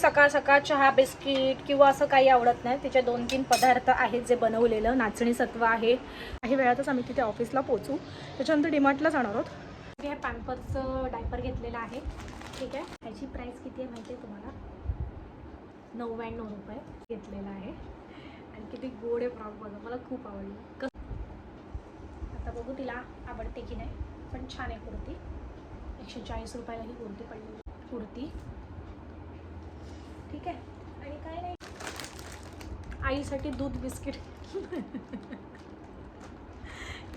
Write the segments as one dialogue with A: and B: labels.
A: सकाळ सकाळ चहा बिस्किट किंवा असं काही आवडत नाही. तिचे दोन तीन पदार्थ आहेत जे बनवलेलं. नाचणी सत्व आहे. काही वेळातच आम्ही तिथे ऑफिसला पोचू त्याच्यानंतर डिमार्टला जाणार आहोत. हे पॅम्पर्सचं डायपर घेतलेलं आहे. ठीक आहे. ह्याची प्राईस किती आहे माहिती आहे तुम्हाला? नव्याण्णव रुपये घेतलेला आहे. आणि किती गोड आहे फ्रॉक बघा. मला खूप आवडलं. कस? आता बघू तिला आवडते की नाही. पण छान आहे कुर्ती. एकशे चाळीस रुपयाला ही कुर्ती पडली कुर्ती. ठीक आहे? आणि काय नाही. आईसाठी दूध बिस्किट.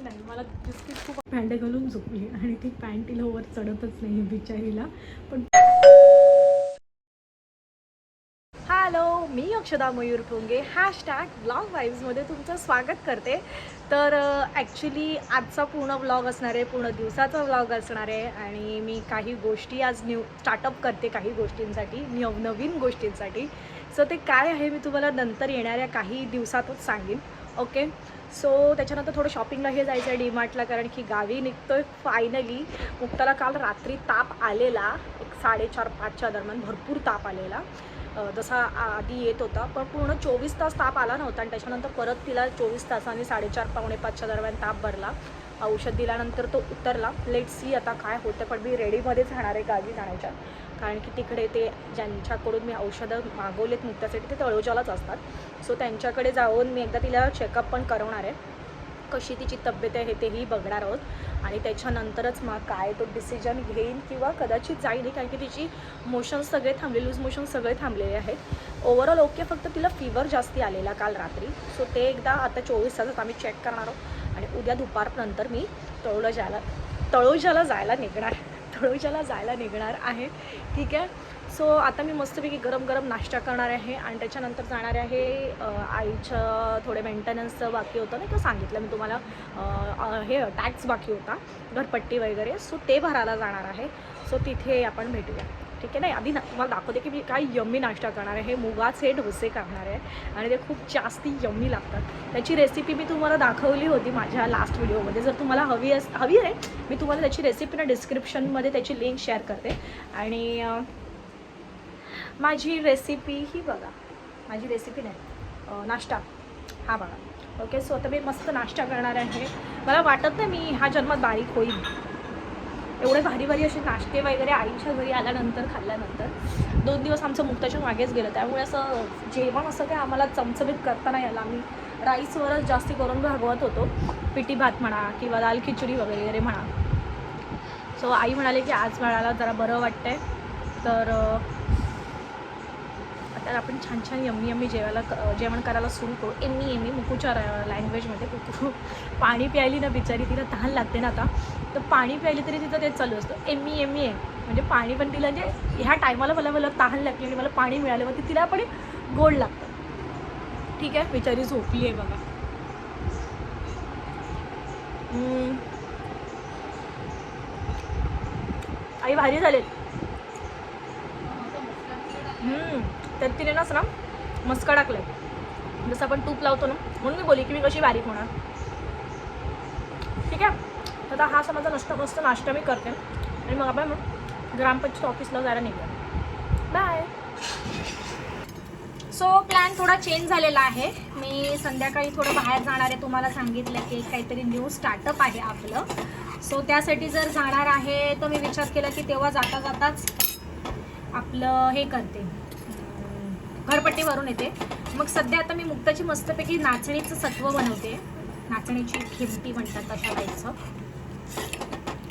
A: नाही मला बिस्किट खूप पॅन्ट घालून झोपली आणि ती पॅन्ट तिला वर चढतच नाही बिचारीला. पण मी अक्षदा मयूर ठोंगे हॅशटॅग ब्लॉग वाईब्समध्ये तुमचं स्वागत करते. तर ॲक्च्युली आजचा पूर्ण ब्लॉग असणार आहे पूर्ण दिवसाचा ब्लॉग असणार आहे आणि मी काही गोष्टी आज न्यू स्टार्टअप करते काही गोष्टींसाठी नवनवीन गोष्टींसाठी. सो ते काय आहे मी तुम्हाला नंतर येणाऱ्या काही दिवसातच सांगेन. ओके सो त्याच्यानंतर थोडं शॉपिंगला हे जायचं आहे डीमार्टला कारण की गावी निघतोय फायनली मुक्ताला काल रात्री ताप आलेला. एक साडेचार पाचच्या दरम्यान भरपूर ताप आलेला. जसा आधी येत होता पण पूर्ण चोवीस तास ताप आला नव्हता आणि त्याच्यानंतर परत तिला चोवीस तासांनी साडेचार पावणे पाचच्या दरम्यान ताप भरला. औषध दिल्यानंतर तो उतरला. लेट सी आता काय होतं पण मी रेडीमध्येच राहणार आहे गावी जाण्याच्या. कारण की तिकडे ते ज्यांच्याकडून मी औषधं मागवलेत मुक्तासाठी ते तळोजालाच असतात. सो त्यांच्याकडे जाऊन मी एकदा तिला चेकअप पण करवणार आहे. कशी तिची तब्येत आहे तेही बघणार आहोत. आणि त्याच्यानंतरच मग काय तो डिसिजन घेईन किंवा कदाचित जाईल कारण की तिची मोशन्स सगळे थांबले लूज मोशन्स सगळे थांबलेले आहेत. ओव्हरऑल ओके फक्त तिला फिवर जास्ती आलेला काल रात्री. सो ते एकदा आता चोवीस तासात आम्ही चेक करणार आहोत. आणि उद्या दुपारनंतर मी तळोजाला तळोजाला जायला निघणार. तळोजाला जायला निघणार आहे. ठीक आहे? सो आता मी मस्तपैकी गरम गरम नाश्ता करणार आहे आणि त्याच्यानंतर जाणार आहे आईचं थोडे मेंटेनन्सचं बाकी होतं नाही का सांगितलं मी तुम्हाला. हे टॅक्स बाकी होता घरपट्टी वगैरे. सो ते भरायला जाणार आहे. सो तिथे आपण भेटूया. ठीक आहे नाही आधी ना तुम्हाला दाखवते की मी काय यम्मी नाश्ता करणार आहे. हे मुगाचे डोसे करणार आहे आणि ते खूप जास्ती यम्मी लागतात. त्याची रेसिपी मी तुम्हाला दाखवली होती माझ्या लास्ट व्हिडिओमध्ये जर तुम्हाला हवी अस हवी आहे मी तुम्हाला त्याची रेसिपी ना डिस्क्रिप्शनमध्ये त्याची लिंक शेअर करते. आणि माझी रेसिपी ही बघा. माझी रेसिपी नाही. नाश्ता. हा बघा. ओके सो आता मी मस्त नाश्ता करणार आहे. मला वाटत नाही मी ह्या जन्मात बारीक होईल एवढे भारी भारी असे नाश्ते वगैरे आईच्या घरी आल्यानंतर खाल्ल्यानंतर. दोन दिवस आमचं मुक्ताच्या मागेच गेलं. त्यामुळे असं जेवण असं काय आम्हाला चमचमीत करता नाही आलं. आम्ही राईसवरच जास्ती करून भागवत होतो. पिठी भात म्हणा किंवा दाल खिचडी वगैरे म्हणा. सो आई म्हणाले की आज बाळाला जरा बरं वाटतंय. तर तर आपण छान छान यम्मी यम्मी जेवायला क- जेवण करायला सुरू करू. एम्मी एम्मी मुकूच्या लँग्वेजमध्ये कुकू पाणी प्यायली ना बिचारी तिला तहान लागते ना आता. तर पाणी प्यायली तरी तिचं तेच चालू असतं. एम्मी एम्मी आहे. म्हणजे पाणी पण तिला म्हणजे ह्या टायमाला मला मला तहान लागली आणि मला पाणी मिळालं मग ते तिला पण गोड लागतं. ठीक आहे? बिचारी झोपली आहे बघा. आई भारी झालेत तर तिने ना असं ना मस्का टाकलाय. जसं आपण तूप लावतो ना म्हणून मी बोली की मी कशी बारीक होणार. ठीक आहे? तर आता हा असा माझा नसता मस्त नाश्ता मी करते. आणि मग आपण ग्रामपंचायत ऑफिसला जायला निघूया. बाय सो प्लॅन थोडा चेंज झालेला आहे. मी संध्याकाळी थोडं बाहेर जाणार आहे. तुम्हाला सांगितलं की काहीतरी न्यू स्टार्टअप आहे आपलं. सो त्यासाठी जर जाणार आहे तर मी विचार केला की तेव्हा जाता जाताच आपलं हे करते. घरपट्टीवरून घरपट्टी भरून येते. मग सध्या आता मी मुक्ताची मस्तपैकी नाचणीचं सत्व बनवते. नाचणीची खिमटी म्हणतात तशा टाईपचं.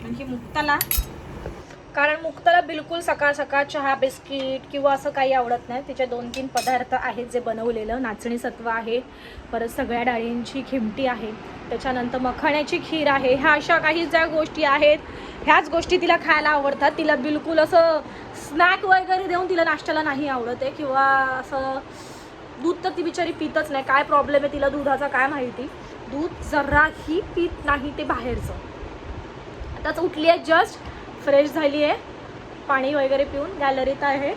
A: म्हणजे मुक्ताला कारण मुक्ताला बिलकुल सकाळ सकाळ चहा बिस्किट किंवा असं काही आवडत नाही. तिचे दोन तीन पदार्थ आहेत जे बनवलेलं. नाचणी सत्व आहे परत सगळ्या डाळींची खिमटी आहे त्याच्यानंतर मखाण्याची खीर आहे. ह्या अशा काही ज्या गोष्टी आहेत ह्याच गोष्टी तिला खायला आवडतात. तिला बिलकुल असं स्नॅक वगैरे देऊन तिला नाश्त्याला नाही आवडत आहे किंवा असं दूध तर ती बिचारी पितच नाही. काय प्रॉब्लेम आहे तिला दुधाचा काय माहिती? दूध जराही पित नाही ते बाहेरचं. आताच उठली आहे जस्ट फ्रेश झाली आहे. पाणी वगैरे पिऊन गॅलरीत आहे.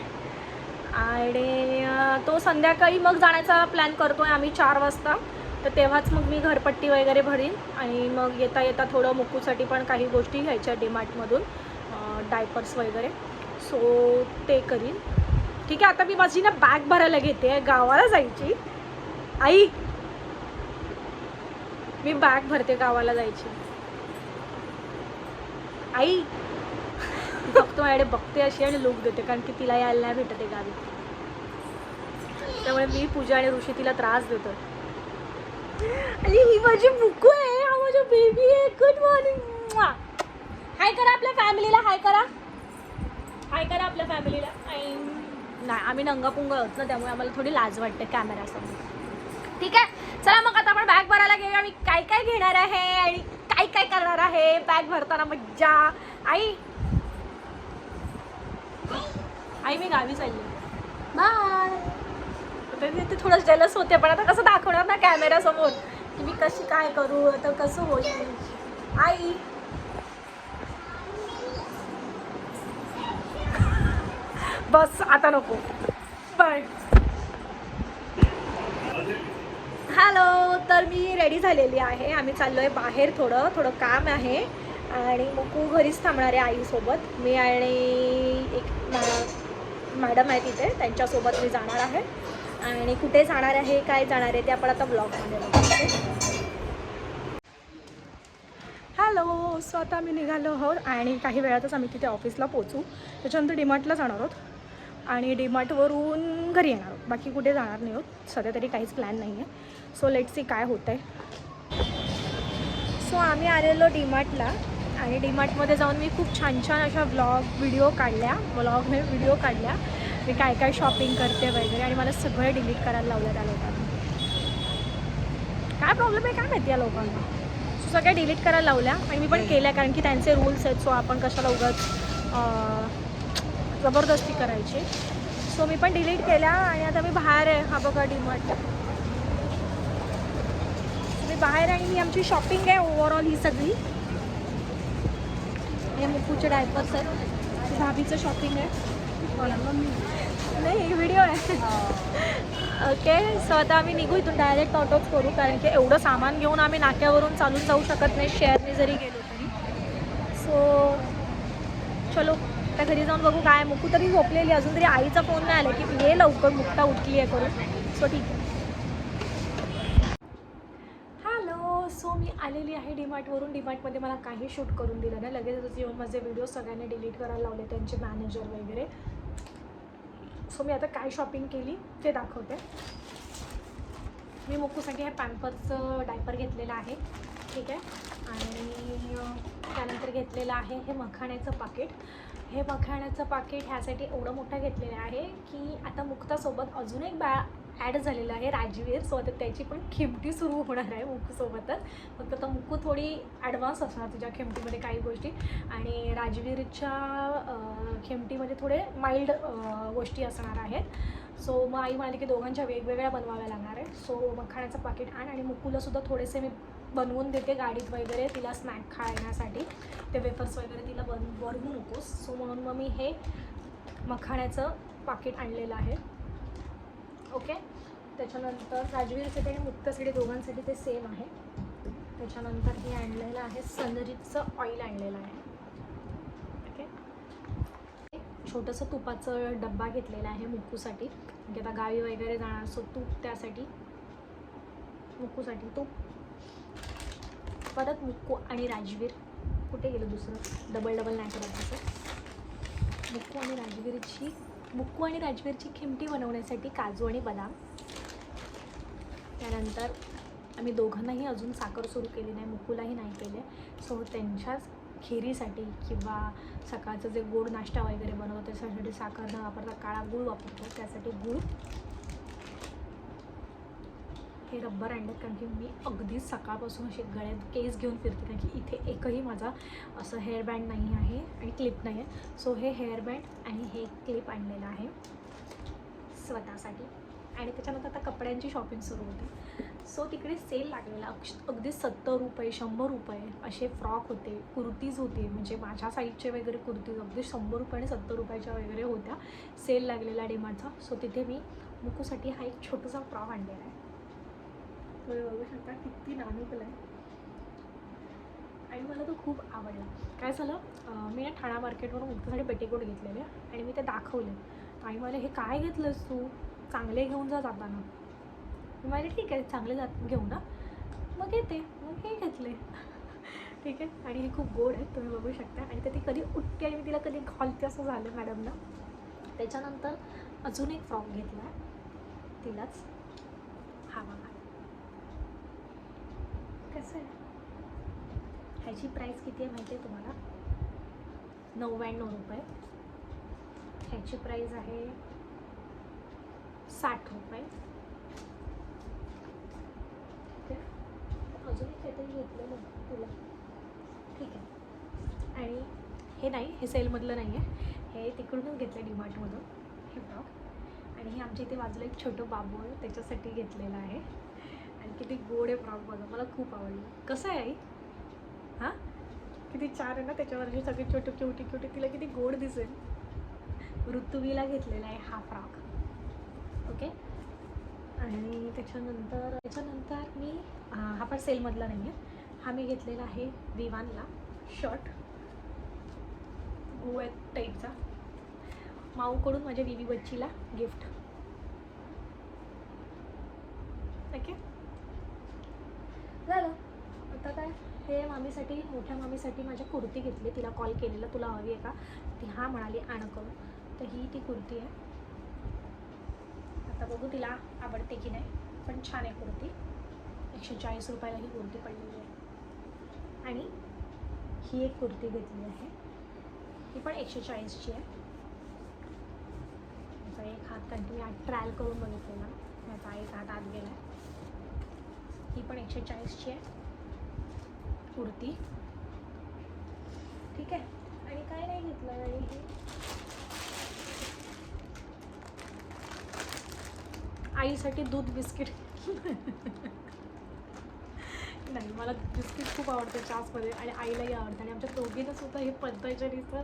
A: आणि तो संध्याकाळी मग जाण्याचा प्लॅन करतो आहे आम्ही चार वाजता. तर तेव्हाच मग मी घरपट्टी वगैरे भरीन. आणि मग येता येता थोडं मुकूसाठी पण काही गोष्टी घ्यायच्या डीमार्टमधून डायपर्स वगैरे. सो ते करीन. ठीक आहे आता मी माझी ना बॅग भरायला घेते गावाला जायची. आई! मी बॅग भरते गावाला जायची. आई! फक्त माझ्याकडे बघते अशी आणि लुक देते कारण की तिला यायला नाही भेटत आहे गावी. त्यामुळे मी पूजा आणि ऋषी तिला त्रास देतो आणि ही माझी बुकू आहे हा माझा बेबी आहे. गुड मॉर्निंग हाय करा आपल्या फॅमिलीला हाय करा. हाय करा आपल्या फॅमिलीला नाही आम्ही नंगापुंग आहोत ना त्यामुळे आम्हाला थोडी लाज वाटते कॅमेरासमोर ठीक आहे? चला मग आता आपण बॅग भरायला घेऊया मी काय काय घेणार आहे आणि काय काय करणार आहे? बॅग भरताना मज्जा. आई आई मी गावी चालली. बाय. ते थोडं जेलस होते पण आता कसं दाखवणार ना कॅमेरासमोर की मी कशी काय करू आता कसं होईल? आई. बस आता नको. बाय. हॅलो तर मी रेडी झालेली आहे. आम्ही चाललो आहे बाहेर थोडं थोडं काम आहे. आणि मग घरीच थांबणार आहे आईसोबत. मी आणि एक मॅडम आहे तिथे त्यांच्यासोबत मी जाणार आहे. आणि कुठे जाणार आहे काय जाणार आहे ते आपण आता ब्लॉगमध्ये बघू हॅलो सो आता आम्ही निघालो आहोत आणि काही वेळातच आम्ही तिथे ऑफिसला पोचू त्याच्यानंतर डीमार्टला जाणार आहोत. आणि डीमार्टवरून घरी येणार आहोत. बाकी कुठे जाणार नाही आहोत. सध्या तरी काहीच प्लॅन नाही आहे सो लेट सी काय होतं आहे सो आम्ही आलेलो डीमार्टला आणि डीमार्टमध्ये जाऊन मी खूप छान छान अशा ब्लॉग व्हिडिओ काढल्या. ब्लॉग नाही व्हिडिओ काढल्या. मी काय काय शॉपिंग करते वगैरे आणि मला सगळं डिलीट करायला लावलं त्या लोकांना काय प्रॉब्लेम आहे? काय माहिती या लोकांना? सो सगळ्या डिलीट करायला लावल्या आणि मी पण केल्या कारण की त्यांचे रूल्स आहेत सो आपण कशाला उगाच अं, जबरदस्ती करायची. सो मी पण डिलीट केल्या आणि आता मी बाहेर आहे. हा बघा डीमार्ट. मी बाहेर आणि ही आमची शॉपिंग आहे ओव्हरऑल ही सगळी. हे मुक्कूचे डायपर्स आहेत. भाभीचं शॉपिंग आहे. नाही व्हिडिओ आहे. ओके सो आता आम्ही निघू इथून डायरेक्ट ऑटोच करू कारण की एवढं सामान घेऊन आम्ही नाक्यावरून चालून जाऊ शकत नाही शेअरने जरी गेलो तरी. सो चलो आता घरी जाऊन बघू काय मुकू तरी झोपलेली अजून तरी आईचा फोन नाही आला की ये लवकर मुक्ता उठली आहे करून. सो ठीक आहे हॅलो सो मी आलेली आहे डीमार्टवरून डीमार्टमध्ये मला काही शूट करून दिलं नाही. लगेचच येऊन माझे व्हिडिओ सगळ्यांनी डिलीट करायला लावले त्यांचे मॅनेजर वगैरे. सो मी आता काय शॉपिंग केली ते दाखवते. मी मुक्कूसाठी हे पॅम्पर्सचं डायपर घेतलेलं आहे. ठीक आहे? आणि त्यानंतर घेतलेलं आहे हे मखाण्याचं पाकिट हे मखाण्याचं पाकिट ह्यासाठी एवढं मोठं घेतलेलं आहे की आता मुक्तासोबत अजून एक बा ॲड झालेलं आहे राजवीर. सो आता त्याची पण खिमटी सुरू होणार आहे मुकूसोबतच. फक्त आता मुकू थोडी ॲडव्हान्स असणार तुझ्या खिमटीमध्ये काही गोष्टी. आणि राजवीरच्या खिमटीमध्ये थोडे माइल्ड गोष्टी असणार आहेत. सो मग आई म्हणाली की दोघांच्या वेगवेगळ्या बनवाव्या लागणार आहे सो मखाण्याचं पाकिट आण आणि मुकूलासुद्धा थोडेसे मी बनवून देते गाडीत वगैरे तिला स्नॅक खाण्यासाठी. ते वेफर्स वगैरे तिला बन बनवू नकोस. सो म्हणून मग मी हे मखाण्याचं पाकिट आणलेलं आहे. ओके त्याच्यानंतर राजवीरसाठी आणि मुक्तासाठी दोघांसाठी ते सेम आहे. त्याच्यानंतर हे आणलेलं आहे सनरीजचं ऑइल आणलेलं आहे. ओके छोटंसं तुपाचं डब्बा घेतलेला आहे मुक्कूसाठी म्हणजे आता गावी वगैरे जाणार सो तूप त्यासाठी मुक्कूसाठी तूप. परत मुक्कू आणि राजवीर. कुठे गेलं दुसरं? डबल डबल नाही करत असं. मुक्कू आणि राजवीरची मुक्कू आणि राजवीरची खिमटी बनवण्यासाठी काजू आणि बदाम. त्यानंतर आम्ही दोघांनाही अजून साखर सुरू केली नाही मुक्कूलाही नाही केले. सो त्यांच्याच खिरीसाठी किंवा सकाळचं जे गोड नाश्ता वगैरे बनवतो त्याच्यासाठी साखर न वापरता काळा गूळ वापरतो. त्यासाठी गूळ हे रब्बर अँडेत कारण की मी अगदीच सकाळपासून असे गळ्यात केस घेऊन फिरते कारण की इथे एकही माझा असं हेअरबँड नाही आहे आणि क्लिप नाही आहे. सो हे हेअरबँड आणि हे क्लिप आणलेलं आहे स्वतःसाठी. आणि त्याच्यानंतर आता कपड्यांची शॉपिंग सुरू होती. सो तिकडे सेल लागलेला. अक्ष अगदी सत्तर रुपये शंभर रुपये असे फ्रॉक होते कुर्तीज होते म्हणजे माझ्या साईजचे वगैरे कुर्तीज अगदी शंभर रुपये आणि सत्तर रुपयाच्या वगैरे होत्या. सेल लागलेला डिमांडचा सो तिथे मी मुकूसाठी हा एक छोटासा फ्रॉक आणलेला आहे. तुम्ही बघू शकता किती नाणूकला आहे आणि मला तो खूप आवडला. काय झालं? मी ना ठाणा मार्केटवरून मुक्तासाठी पेटीकोट घेतलेले आणि मी ते दाखवले. आई मला हे काय घेतलंस तू? चांगले घेऊन जा जाताना. मी म्हणाले ठीक आहे चांगले जात घेऊ ना मग येते. मग हे घेतले. ठीक आहे? आणि हे खूप गोड आहे तुम्ही बघू शकता. आणि ते ती कधी उठते आणि मी तिला कधी घालते असं झालं मॅडमला त्याच्यानंतर अजून एक फ्रॉक घेतला तिलाच. हा बघा. कसं आहे. ह्याची प्राईस किती आहे माहिती आहे तुम्हाला? नव्याण्णव रुपये. ह्याची प्राईस आहे साठ रुपये. ठीक आहे. अजून एक काहीतरी घेतलेलं तुला. ठीक आहे. आणि हे नाही हे सेलमधलं नाही आहे. हे तिकडूनच घेतलं आहे डीमार्टमधून. हे फ्रॉक आणि हे आमच्या इथे बाजूला एक छोटं बाबू आहे त्याच्यासाठी घेतलेलं आहे. आणि किती गोड आहे फ्रॉक बघा मला खूप आवडलं. कसं आहे आई? हां? किती छान आहे ना त्याच्यावरचे सगळे छोटे क्युटी क्युटी तिला किती गोड दिसेल. ऋतुवीला घेतलेला आहे हा फ्रॉक. ओके? आणि त्याच्यानंतर त्याच्यानंतर मी हा हा पण सेलमधला नाही आहे हा मी घेतलेला आहे विवानला. शर्ट. गोव्या टाईपचा. माऊकडून माझ्या विवी बच्चीला गिफ्ट. ओके? झालं. आता काय? हे मामीसाठी मोठ्या मामीसाठी माझ्या कुर्ती घेतली. तिला कॉल केलेला तुला हवी आहे का? ती हा म्हणाली आण करून तर ही ती कुर्ती आहे. आता बघू तिला आवडते की नाही. पण छान आहे कुर्ती. एकशे चाळीस रुपयाला ही कुर्ती पडलेली आहे. आणि ही एक कुर्ती घेतली आहे. ही पण एकशे चाळीसची आहे. एक हात कंटिन्यू ट्रायल करून बघितलेला माझा एक हात आत गेला आहे ही पण एकशे चाळीसची आहे. कुर्ती. ठीक आहे. आणि काय नाही घेतलं आणि हे. आईसाठी दूध बिस्किट. नाही मला बिस्किट खूप आवडतं चासमध्ये आणि आईलाही आवडतं. आणि आमच्या दोघींना सुद्धा हे पंचायतचं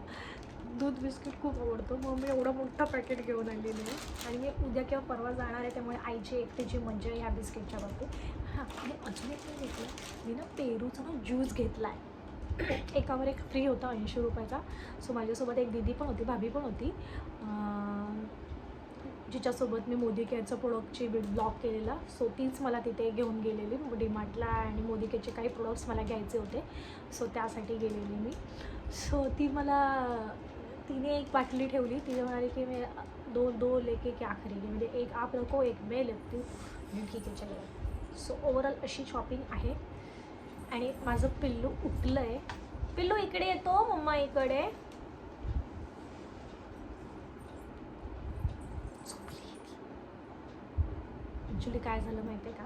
A: दूध बिस्किट खूप आवडतो. मग मी एवढं मोठं पॅकेट घेऊन आणलेली आहे. आणि मी उद्या किंवा परवा जाणार आहे त्यामुळे आईची एकटीची मजा ह्या बिस्किटच्या बाबतीत. आणि अजून एक काय घेतलं. मी ना पेरूचा ना ज्यूस घेतला आहे एकावर एक फ्री होता ऐंशी रुपयाचा. सो माझ्यासोबत एक दिदी पण होती भाभी पण होती. जिच्यासोबत मी मोदी केअरचं प्रोडक्टची ब्लॉग केलेला. सो तीच मला तिथे घेऊन गेलेली. डीमार्टला आणि मोदी केअरचे काही प्रोडक्ट्स मला घ्यायचे होते. सो त्यासाठी गेलेली मी. सो ती मला तिने एक बाटली ठेवली. तिने म्हणाली की मी दो दो लेके क्या खरेदी म्हणजे एक आप रखो एक मे लेती ठीक आहे चलो. सो ओवरऑल अशी शॉपिंग आहे. आणि माझं पिल्लू उठलं आहे पिल्लू इकडे येतो मम्मा इकडे. ॲक्च्युली काय झालं माहिती आहे का?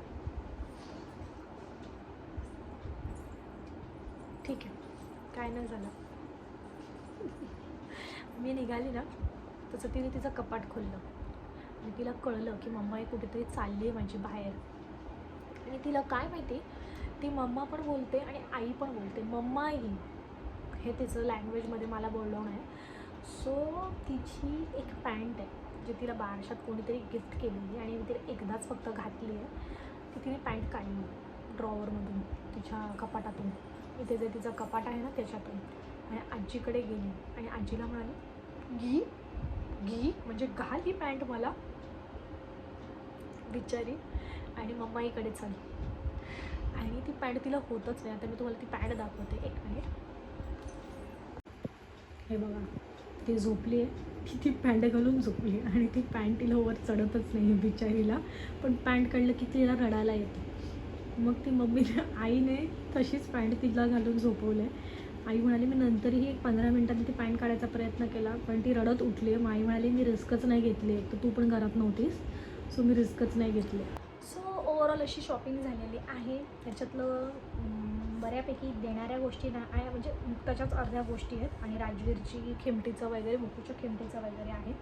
A: ठीक आहे. काय नाही झालं. मी निघाली ना तसं तिने तिचं कपाट खोललं. आणि तिला कळलं की मम्मा हे कुठेतरी चालली आहे माझी बाहेर. आणि तिला काय माहिती? ती मम्मा पण बोलते आणि आई पण बोलते. मम्मा ही हे तिचं लँग्वेजमध्ये मला बोलवणं आहे सो तिची एक पॅन्ट आहे जी तिला बारशात कोणीतरी गिफ्ट केलेली आणि मी तिला एकदाच फक्त घातली आहे ती तिने पॅन्ट काढली ड्रॉवरमधून तिच्या कपाटातून. इथे जे तिचा कपाट आहे ना त्याच्यातून. आणि आजीकडे गेली आणि आजीला म्हणाली घी घी म्हणजे घाल ही पॅन्ट मला. बिचारी. आणि मम्माईकडे चल. आणि ती पॅन्ट तिला होतच नाही. आता मी तुम्हाला ती पॅन्ट दाखवते. एक मिनिट हे बघा ती झोपली आहे. ती ती पॅन्ट घालून झोपली आणि ती पॅन्ट तिला वर चढतच नाही आहे बिचारीला. पण पॅन्ट काढलं की तिला रडायला येते. मग ती मम्मीने आईने तशीच पॅन्ट तिला घालून झोपवलं आहे. आई म्हणाली मी नंतरही एक पंधरा मिनटांनी ती पॅन्ट काढायचा प्रयत्न केला पण ती रडत उठली आहे. मग आई म्हणाली मी रिस्कच नाही घेतली. तर तू पण घरात नव्हतीस सो मी रिस्कच नाही घेतली. ओव्हरऑल अशी शॉपिंग झालेली आहे. त्याच्यातलं बऱ्यापैकी देणाऱ्या गोष्टी ना आहे म्हणजे मुक्ताच्याच अर्ध्या गोष्टी आहेत. आणि राजवीरची खिमटीचं वगैरे मुकुच्या खिमटीचं वगैरे आहे.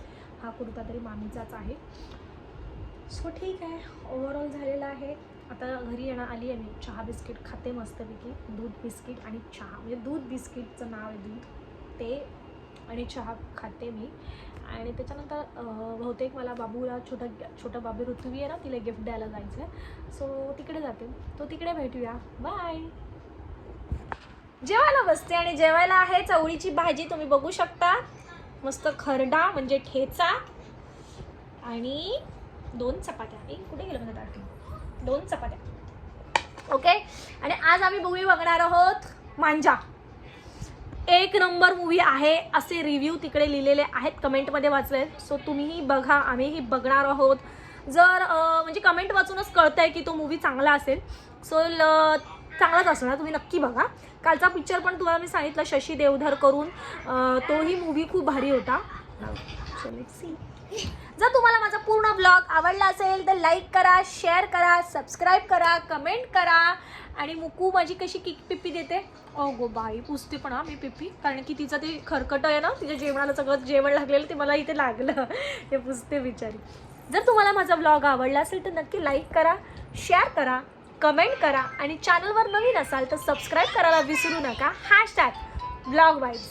A: हा कुर्ता तरी मामीचाच आहे. सो ठीक आहे. ओव्हरऑल झालेला आहे. आता घरी येणं आली आहे मी. चहा बिस्किट खाते मस्तपैकी. दूध बिस्किट आणि चहा. म्हणजे दूध बिस्किटचं नाव आहे दूध. ते आणि चहा खाते मी. आणि त्याच्यानंतर बहुतेक मला बाबूला छोटा छोटा बाबी ऋतुवी आहे ना तिला गिफ्ट द्यायला जायचं आहे सो तिकडे जाते. तो तिकडे भेटूया. बाय जेवायला बसते आणि जेवायला आहे. चवळीची भाजी तुम्ही बघू शकता. मस्त खरडा म्हणजे ठेचा आणि दोन चपात्या. एक कुठे गेलं म्हणजे ताट दोन चपात्या. ओके आणि आज आम्ही मूवी बघणार आहोत मांजा. एक नंबर मूवी आहे असे रिव्ह्यू तिकडे लिहिलेले आहेत. कमेंटमध्ये वाचले सो तुम्हीही बघा आम्हीही बघणार आहोत. जर म्हणजे कमेंट वाचूनच कळतं आहे की तो मूवी चांगला असेल. सो ल चांगलाच असणार तुम्ही नक्की बघा. कालचा पिक्चर पण तुम्हाला मी सांगितलं शशी देवधर करून. तोही मूवी खूप भारी होता. So जर पूर्ण ब्लॉग आवडला असेल तर लाईक करा शेअर करा सबस्क्राईब करा कमेंट करा. आणि मुकू माझी कशी किक पिप्पी देते? ओ गो बाई पुसते पण हा मी पिप्पी. कारण की तिचं ते खरकट आहे ना तिच्या जेवणाला सगळं जेवण लागलेलं ते मला इथे लागलं. हे पुसते बिचारी. जर तुम्हाला माझा ब्लॉग आवडला असेल तर नक्की लाईक करा शेअर करा कमेंट करा. आणि चॅनलवर नवीन असाल तर सबस्क्राईब करायला विसरू नका. Hashtag blog wise